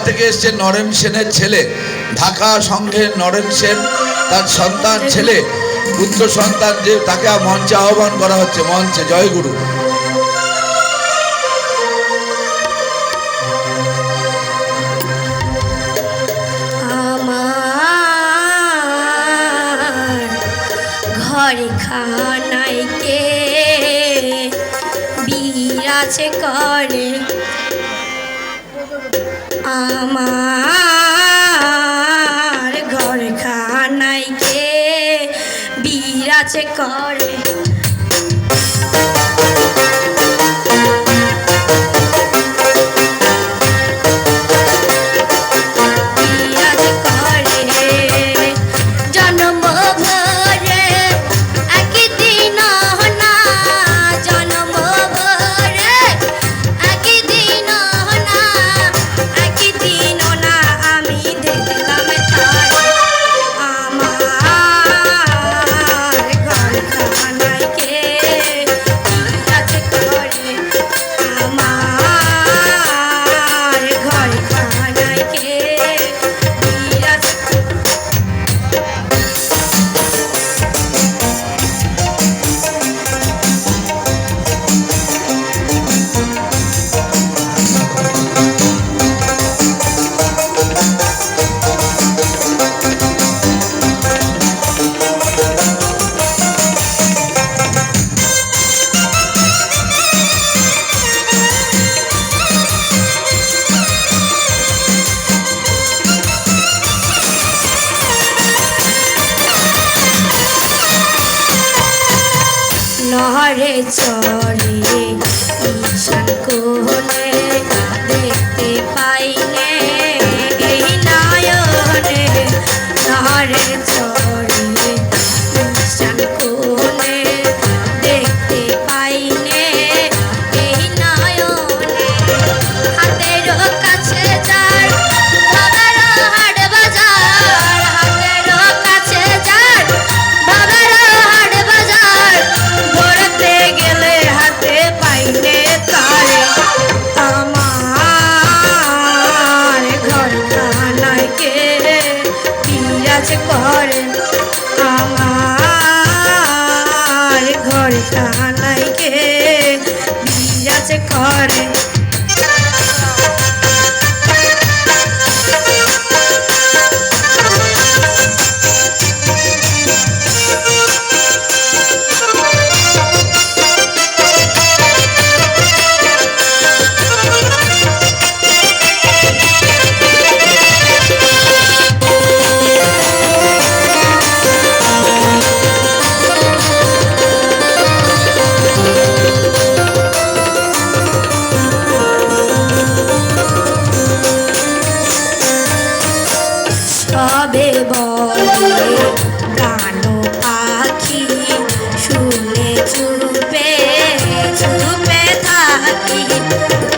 ঢাকা থেকে এসছে নরেন সেনের ছেলে। ঢাকা সংঘের নরেন সেন, তার সন্তান ছেলে, পুত্র সন্তান যে, তাকে মঞ্চে আহ্বান করা হচ্ছে, মঞ্চে জয়গুরু ঘরে খানাইকে বিরাজ করে? আমার ঘর খানাইকে বিরাজ করে? so I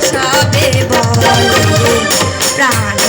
সাবে বলে প্রাণ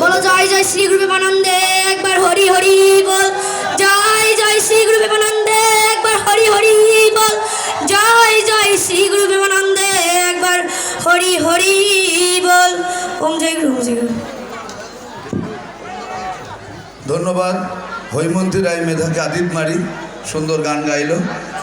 বলো, জয় জয় শ্রী গুরু বিমানন্দে একবার হরি হরি বল। জয় জয় শ্রী গুরু বিমানন্দে একবার হরি হরি বল। জয় জয় শ্রী গুরু বিমানন্দে একবার হরি হরি বল। ওম জয় গুরু জয় ধন্যবাদ। হৈমন্তী রায় মেধাকে আদিত মারি, সুন্দর গান গাইল।